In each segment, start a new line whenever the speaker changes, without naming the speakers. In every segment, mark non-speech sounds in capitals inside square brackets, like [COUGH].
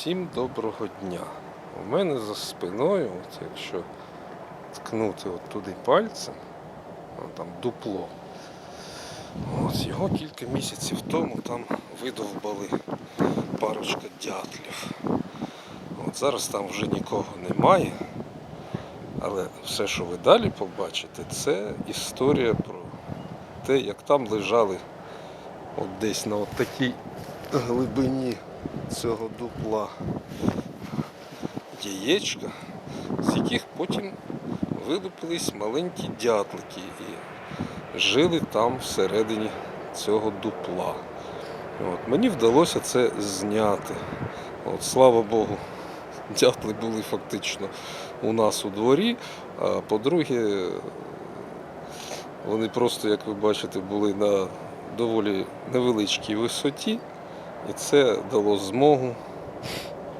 Всім доброго дня. У мене за спиною, от якщо ткнути от туди пальцем, там дупло. От його кілька місяців тому там видовбали парочка дятлів. От зараз там вже нікого немає. Але все, що ви далі побачите, це історія про те, як там лежали от десь на от такій глибині цього дупла яєчка, з яких потім вилупились маленькі дятлики і жили там всередині цього дупла. От, мені вдалося це зняти. От, слава Богу, дятли були фактично у нас у дворі. А по-друге, вони просто, як ви бачите, були на доволі невеличкій висоті. І це дало змогу,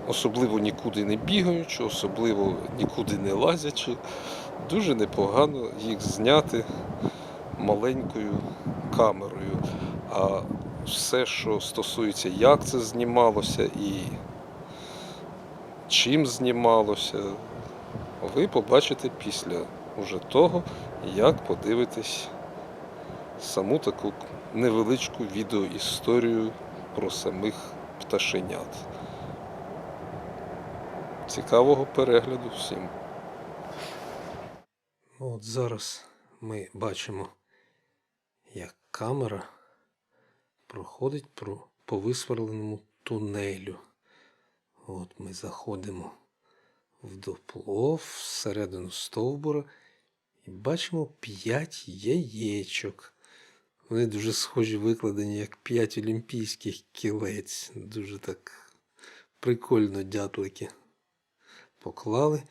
особливо нікуди не бігаючи, особливо нікуди не лазячи, дуже непогано їх зняти маленькою камерою. А все, що стосується, як це знімалося і чим знімалося, ви побачите після уже того, як подивитесь саму таку невеличку відеоісторію про самих пташенят. Цікавого перегляду всім. От зараз ми бачимо, як камера проходить по висверленому тунелю. От ми заходимо в дупло, всередину стовбура і бачимо п'ять яєчок. Вони дуже схожі викладені, як п'ять олімпійських кілець. Дуже так прикольно дятлики поклали.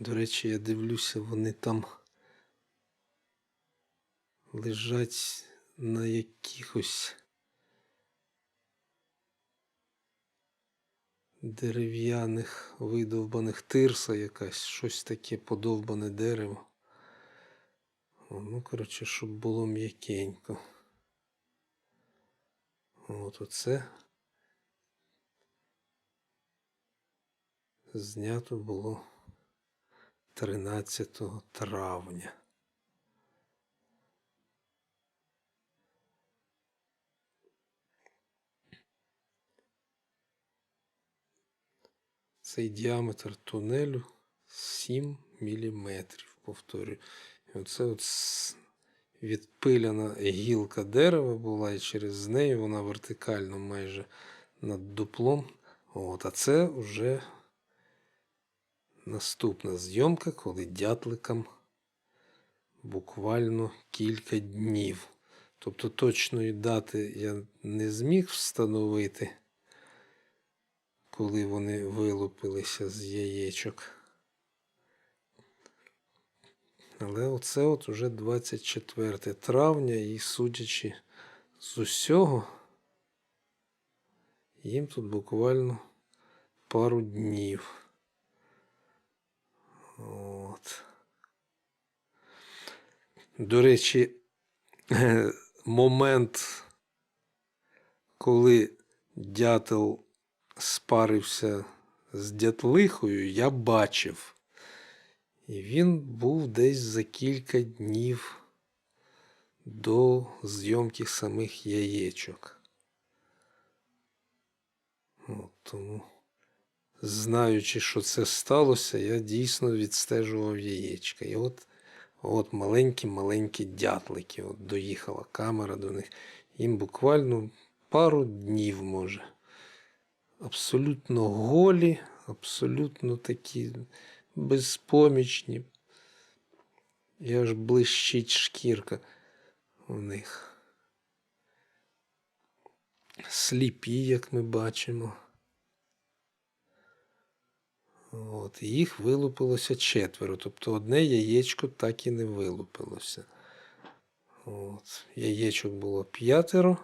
До речі, я дивлюся, вони там лежать на якихось дерев'яних видовбаних тирса якась, щось таке подовбане дерево. Ну, коротше, щоб було м'якенько. От оце знято було 13 травня. Цей діаметр тунелю 7 мм, повторюю. Оце от відпиляна гілка дерева була, і через неї вона вертикально майже над дуплом. От, а це вже наступна зйомка, коли дятликам буквально кілька днів. Тобто точної дати я не зміг встановити, коли вони вилупилися з яєчок. Але оце от уже 24 травня, і судячи з усього, їм тут буквально пару днів. От. До речі, [LAUGHS] момент, коли дятел спарився з дятлихою, я бачив. І він був десь за кілька днів до зйомки самих яєчок. От, тому, знаючи, що це сталося, я дійсно відстежував яєчка. І от, от маленькі-маленькі дятлики. От доїхала камера до них. Їм буквально пару днів може. Абсолютно голі, абсолютно такі безпомічні. І аж блищить шкірка у них. Сліпі, як ми бачимо. От, їх вилупилося четверо. Тобто одне яєчко так і не вилупилося. От, яєчок було п'ятеро,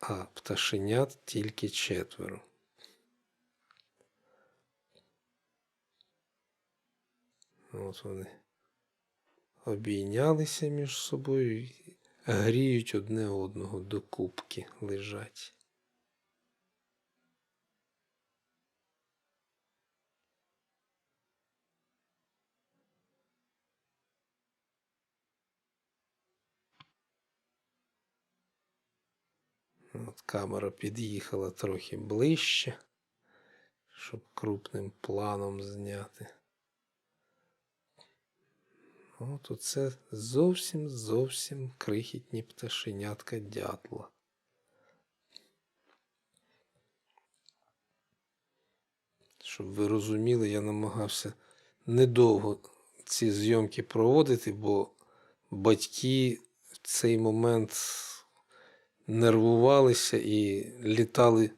а пташенят тільки четверо. От вони обійнялися між собою, і гріють одне одного до кубки, лежать. От Камера під'їхала трохи ближче, щоб крупним планом зняти. От оце зовсім зовсім крихітні пташенятка дятла. Щоб ви розуміли, я намагався недовго ці зйомки проводити, бо батьки в цей момент нервувалися і літали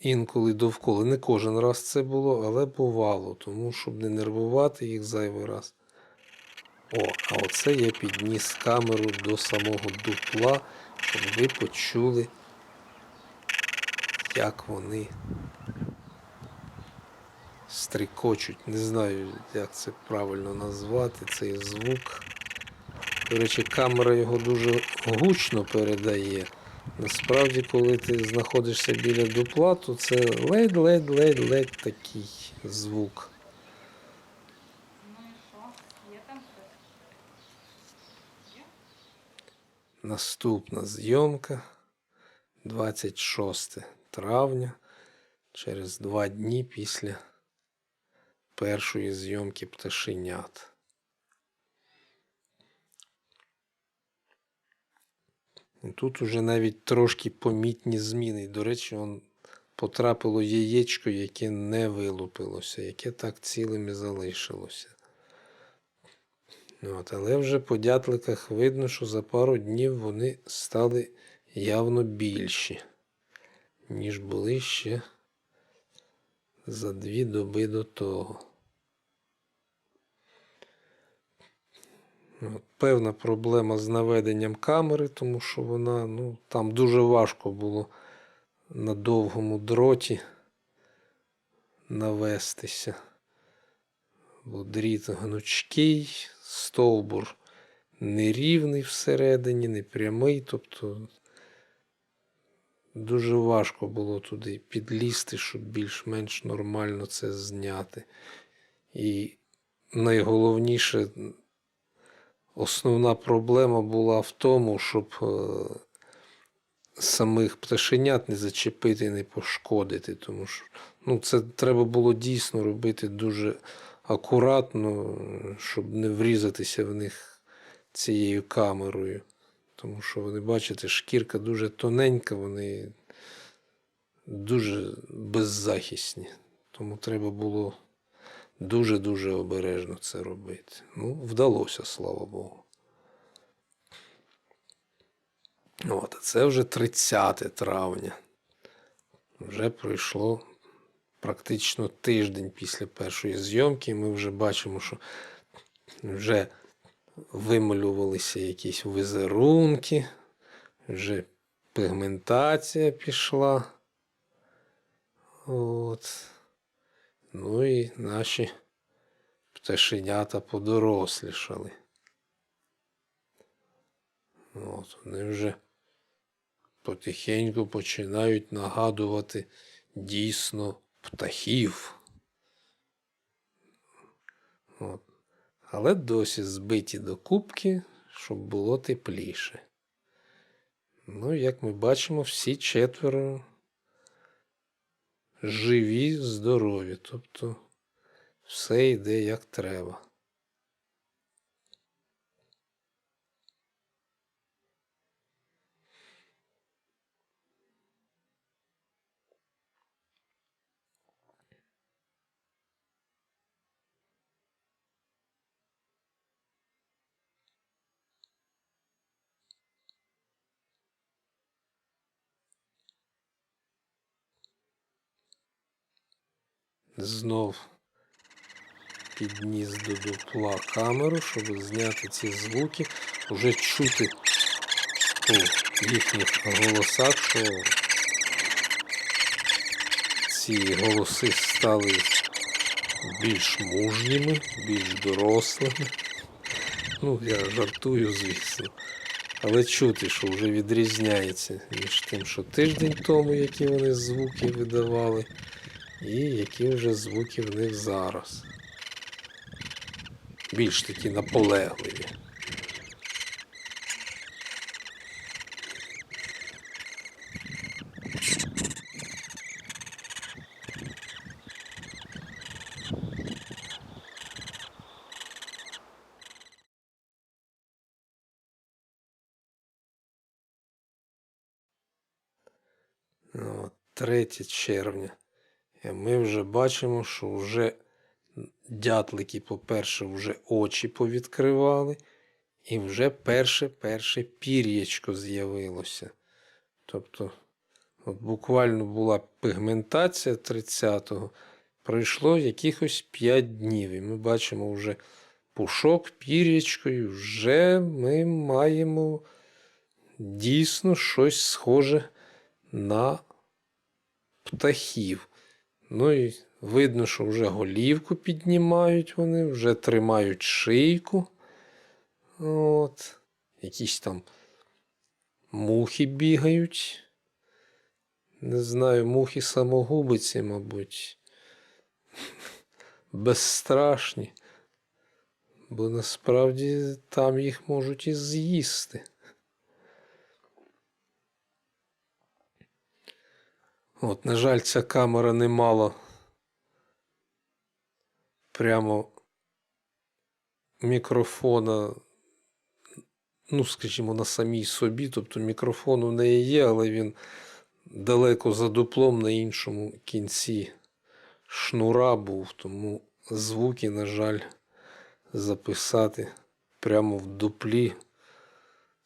інколи довкола. Не кожен раз це було, але бувало, тому щоб не нервувати їх зайвий раз. О, а оце я підніс камеру до самого дупла, щоб ви почули, як вони стрикочуть. Не знаю, як це правильно назвати, цей звук. До речі, камера його дуже гучно передає. Насправді, коли ти знаходишся біля дупла, то це ледь-ледь-ледь-ледь такий звук.
Ну і що? Є там щось? Є?
Наступна зйомка 26 травня, через два дні після першої зйомки пташенят. І Тут уже навіть трошки помітні зміни. До речі, он потрапило яєчко, яке не вилупилося, яке так цілим і залишилося. От, але вже по дятликах видно, що за пару днів вони стали явно більші, ніж були ще за дві доби до того. От, певна проблема з наведенням камери, тому що вона, ну, там дуже важко було на довгому дроті навестися. Бо дріт гнучкий, стовбур нерівний всередині, не прямий, тобто дуже важко було туди підлізти, щоб більш-менш нормально це зняти. І найголовніше, основна проблема була в тому, щоб е, самих пташенят не зачепити не пошкодити. Тому що ну, це треба було дійсно робити дуже акуратно, щоб не врізатися в них цією камерою. Тому що вони, бачите, шкірка дуже тоненька, вони дуже беззахисні. Тому треба було дуже-дуже обережно це робити. Ну, вдалося, слава Богу. От, це вже 30 травня. Вже пройшло практично тиждень після першої зйомки. Ми вже бачимо, що вже вималювалися якісь візерунки, вже пігментація пішла. От. Ну і наші пташенята подорослішали. От, вони вже потихеньку починають нагадувати дійсно птахів. От. Але досі збиті до кубки, щоб було тепліше. Ну, як ми бачимо, всі четверо живі, здорові. Тобто все йде як треба. Знов підніс до дупла камеру, щоб зняти ці звуки. Уже чути по їхніх голосах, що ці голоси стали більш мужніми, більш дорослими. Ну, я жартую, звісно. Але чути, що вже відрізняється між тим, що тиждень тому, які вони звуки видавали, і які вже звуки в них зараз. Більш такі наполегливі. Ну, червня. І ми вже бачимо, що вже дятлики, по-перше, вже очі повідкривали, і вже перше перше пір'ячко з'явилося. Тобто, от буквально була пігментація 30-го, пройшло якихось 5 днів. І ми бачимо вже пушок, пір'ячко, і вже ми маємо дійсно щось схоже на птахів. Ну і видно, що вже голівку піднімають вони, вже тримають шийку. От. Якісь там мухи бігають. Не знаю, мухи самогубиці, мабуть. [LAUGHS] Безстрашні. Бо насправді там їх можуть і з'їсти. От, на жаль, ця камера не мала прямо мікрофона, ну, скажімо, на самій собі. Тобто мікрофон у неї є, але він далеко за дуплом на іншому кінці шнура був, тому звуки, на жаль, записати прямо в дуплі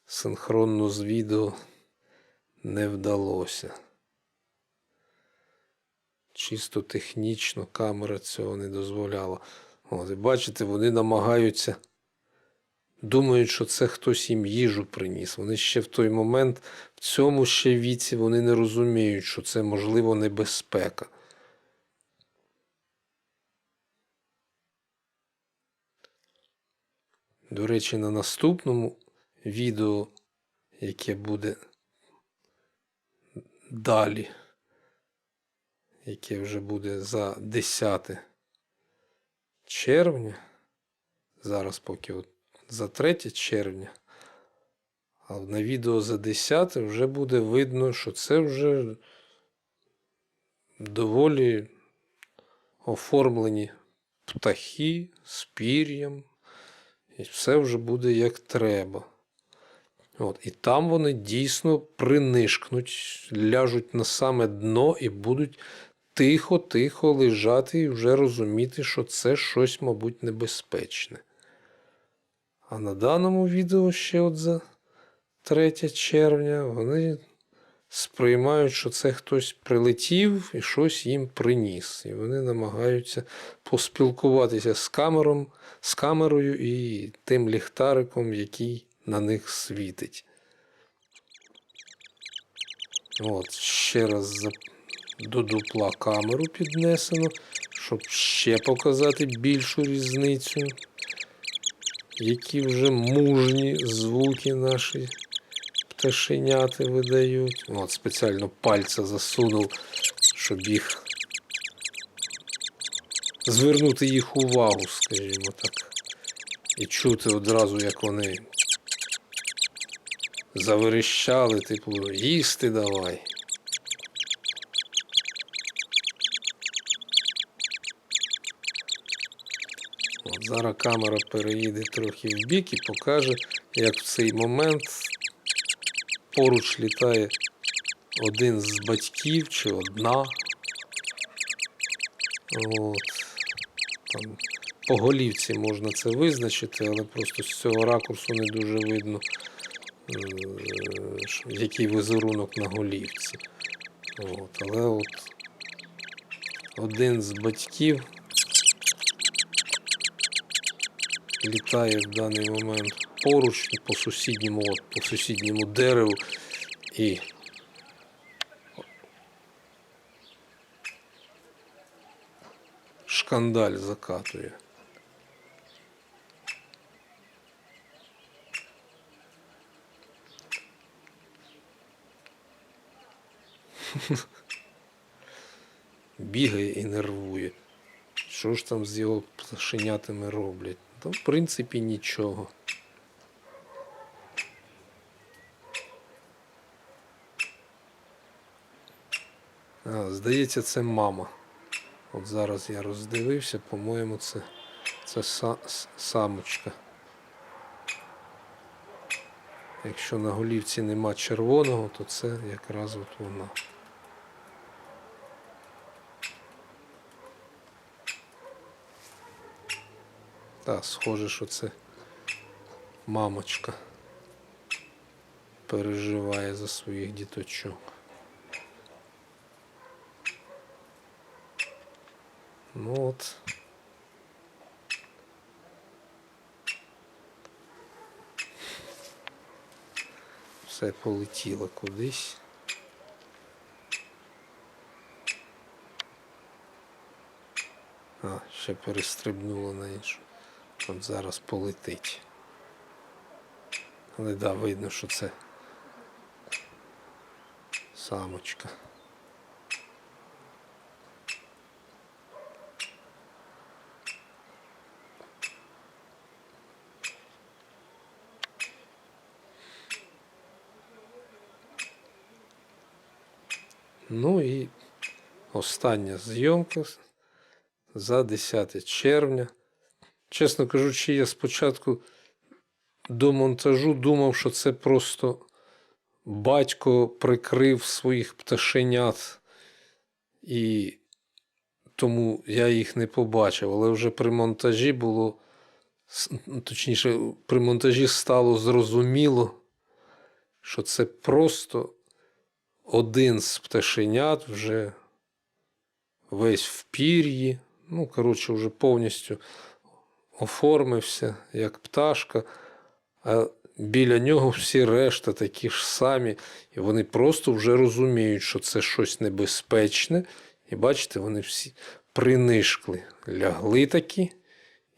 синхронно з відео не вдалося. Чисто технічно камера цього не дозволяла. От, і бачите, вони намагаються, думають, що це хтось їм їжу приніс. Вони ще в той момент, в цьому ще віці, вони не розуміють, що це можливо небезпека. До речі, на наступному відео, яке буде далі, яке вже буде за 10 червня, зараз поки от за 3 червня, а на відео за 10 вже буде видно, що це вже доволі оформлені птахи з пір'ям. І все вже буде як треба. От, і там вони дійсно принишкнуть, ляжуть на саме дно і будуть тихо-тихо лежати і вже розуміти, що це щось, мабуть, небезпечне. А на даному відео ще от за 3 червня вони сприймають, що це хтось прилетів і щось їм приніс. І вони намагаються поспілкуватися з камером, з камерою і тим ліхтариком, який на них світить. От, ще раз за... до дупла камеру піднесено, щоб ще показати більшу різницю, які вже мужні звуки наші пташеняти видають. От спеціально пальця засунув, щоб їх звернути їх увагу, скажімо так. І чути одразу, як вони заверещали, типу, їсти давай. От зараз камера переїде трохи в бік і покаже, як в цей момент поруч літає один з батьків чи одна. От. Там по голівці можна це визначити, але просто з цього ракурсу не дуже видно, е, який візерунок на голівці. От. Але от один з батьків літає в даний момент поруч по сусідньому, от, по сусідньому дереву і шкандаль закатує. Бігає і нервує. Що ж там з його пташенятами роблять? Та в принципі нічого. А, здається, це мама. От зараз я роздивився, по-моєму, це, це са, самочка. Якщо на голівці нема червоного, то це якраз от вона. Так, схоже, що це мамочка переживає за своїх діточок. Ну от. Все полетіло кудись. А, ще перестрибнуло на іншу. От зараз полетить. Але да, видно, що це самочка. Ну і остання зйомка за 10 червня. Чесно кажучи, я спочатку до монтажу думав, що це просто батько прикрив своїх пташенят, і тому я їх не побачив. Але вже при монтажі було, точніше, при монтажі стало зрозуміло, що це просто один з пташенят вже весь в пір'ї. Ну, коротше, вже повністю оформився як пташка, а біля нього всі решта такі ж самі, і вони просто вже розуміють, що це щось небезпечне. І бачите, вони всі принишкли, лягли такі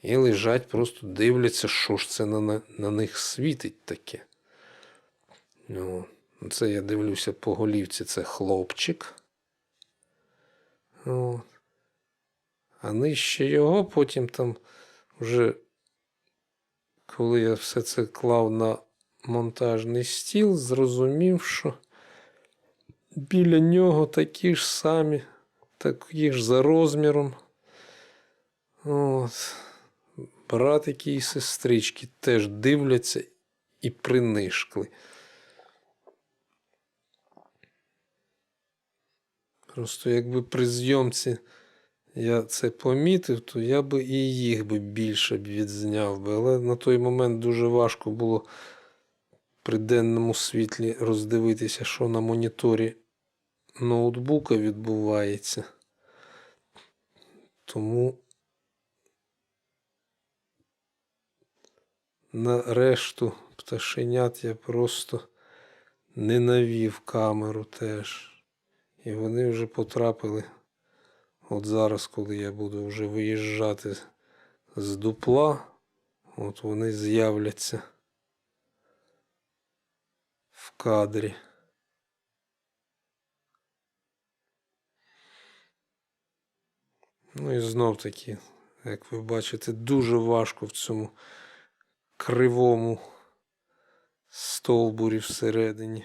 і лежать, просто дивляться, що ж це на, на, них світить таке. Ну, це я дивлюся по голівці, це хлопчик. От. А нижче його потім там вже, коли я все це клав на монтажний стіл, зрозумів, що біля нього такі ж самі, такі ж за розміром. От. Братики і сестрички теж дивляться і принишкли. Просто якби при зйомці я це помітив, то я би і їх би більше відзняв би. Але на той момент дуже важко було при денному світлі роздивитися, що на моніторі ноутбука відбувається. Тому на решту пташенят я просто не навів камеру теж. І вони вже потрапили. От зараз, коли я буду вже виїжджати з дупла, от вони з'являться в кадрі. Ну і знов таки, як ви бачите, дуже важко в цьому кривому стовбурі всередині.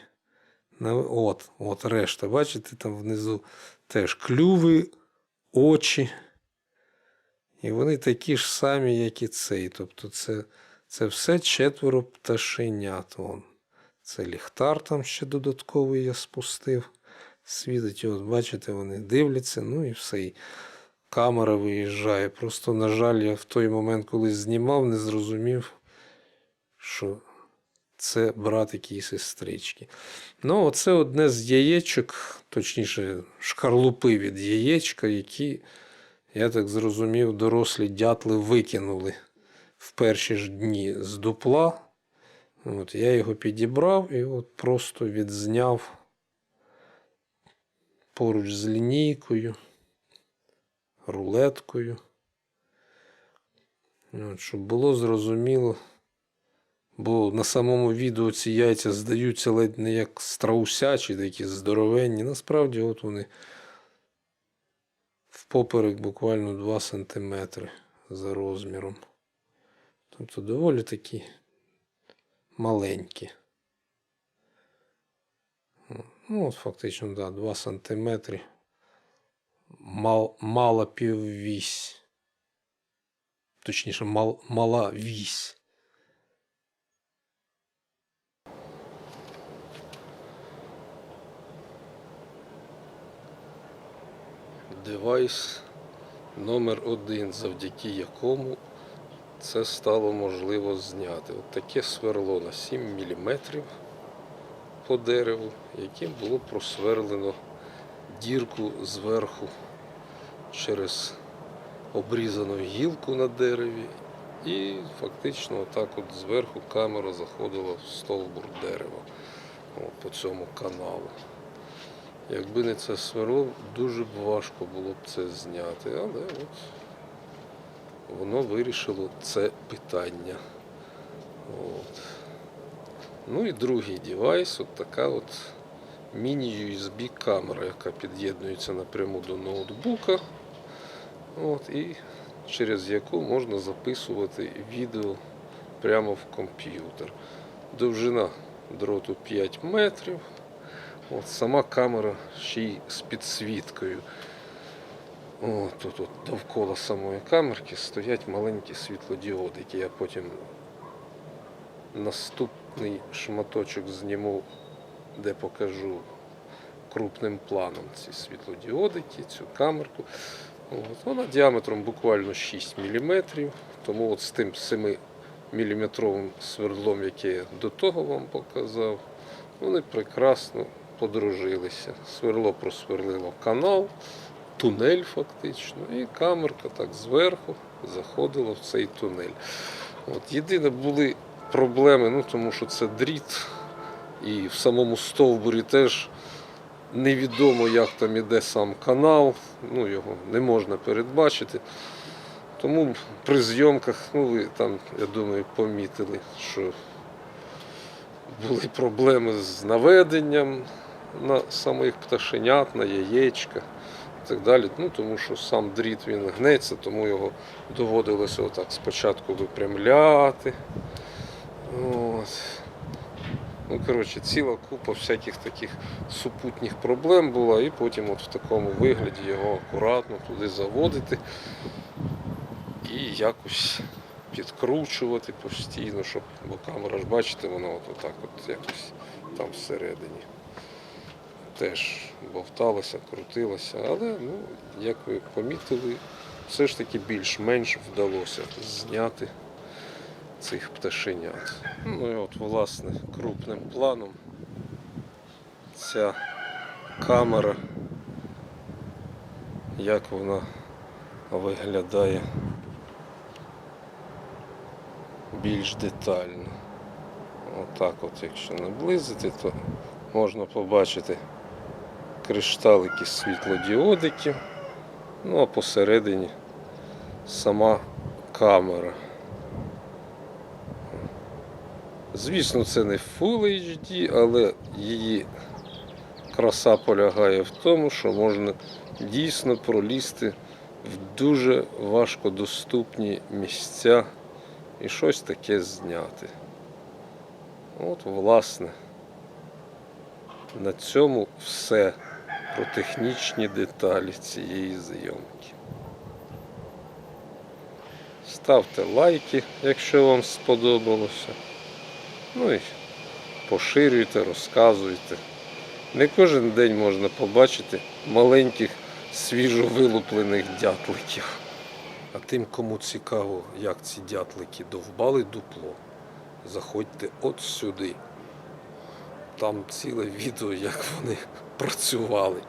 От, от решта, бачите, там внизу теж клюви, очі. І вони такі ж самі, як і цей. Тобто це, це все четверо пташенят. Вон. Це ліхтар там ще додатковий я спустив. Світить, от бачите, вони дивляться, ну і все. І камера виїжджає. Просто, на жаль, я в той момент, коли знімав, не зрозумів, що це братики і сестрички. Ну, оце одне з яєчок, точніше, шкарлупи від яєчка, які, я так зрозумів, дорослі дятли викинули в перші ж дні з дупла. От, я його підібрав і от просто відзняв поруч з лінійкою, рулеткою. От, щоб було зрозуміло. Бо на самому відео ці яйця здаються ледь не як страусячі, такі здоровенні. Насправді, от вони впоперек буквально 2 см за розміром. Тобто доволі такі маленькі. Ну, от фактично, да, 2 см. Мал, мала піввісь. Точніше, мал, мала вісь. Девайс номер один, завдяки якому це стало можливо зняти. От таке сверло на 7 мм по дереву, яким було просверлено дірку зверху через обрізану гілку на дереві. І фактично отак от зверху камера заходила в стовбур дерева по цьому каналу. Якби не це сверло, дуже б важко було б це зняти, але от воно вирішило це питання. От. Ну і другий девайс, от така от міні-USB камера, яка під'єднується напряму до ноутбука. От, і через яку можна записувати відео прямо в комп'ютер. Довжина дроту 5 метрів. От, сама камера ще й з підсвіткою. О, тут от довкола самої камерки стоять маленькі світлодіоди, які я потім наступний шматочок зніму, де покажу крупним планом ці світлодіодики, цю камерку. От, вона діаметром буквально 6 мм, тому от з тим 7 мм свердлом, яке я до того вам показав, вони прекрасно подружилися. Сверло просверлило канал, тунель фактично, і камерка так зверху заходила в цей тунель. От, єдине були проблеми, ну тому що це дріт, і в самому стовбурі теж невідомо, як там іде сам канал, ну його не можна передбачити. Тому при зйомках, ну ви там, я думаю, помітили, що були проблеми з наведенням на самих пташенят, на яєчка і так далі. Ну, тому що сам дріт він гнеться, тому його доводилося отак спочатку випрямляти. От. Ну, коротше, ціла купа всяких таких супутніх проблем була, і потім от в такому вигляді його акуратно туди заводити і якось підкручувати постійно, щоб, бо камера ж бачите, вона от отак от якось там всередині. Теж бовталася, крутилася, але, ну, як ви помітили, все ж таки більш-менш вдалося зняти цих пташенят. Ну і от, власне, крупним планом ця камера, як вона виглядає більш детально. Отак от, якщо наблизити, то можна побачити кришталики світлодіодиків, ну а посередині сама камера. Звісно, це не Full HD, але її краса полягає в тому, що можна дійсно пролізти в дуже важкодоступні місця і щось таке зняти. От, власне, на цьому все про технічні деталі цієї зйомки. Ставте лайки, якщо вам сподобалося. Ну і поширюйте, розказуйте. Не кожен день можна побачити маленьких свіжовилуплених дятликів. А тим, кому цікаво, як ці дятлики довбали дупло, заходьте от сюди. Там ціле відео, як вони працювали.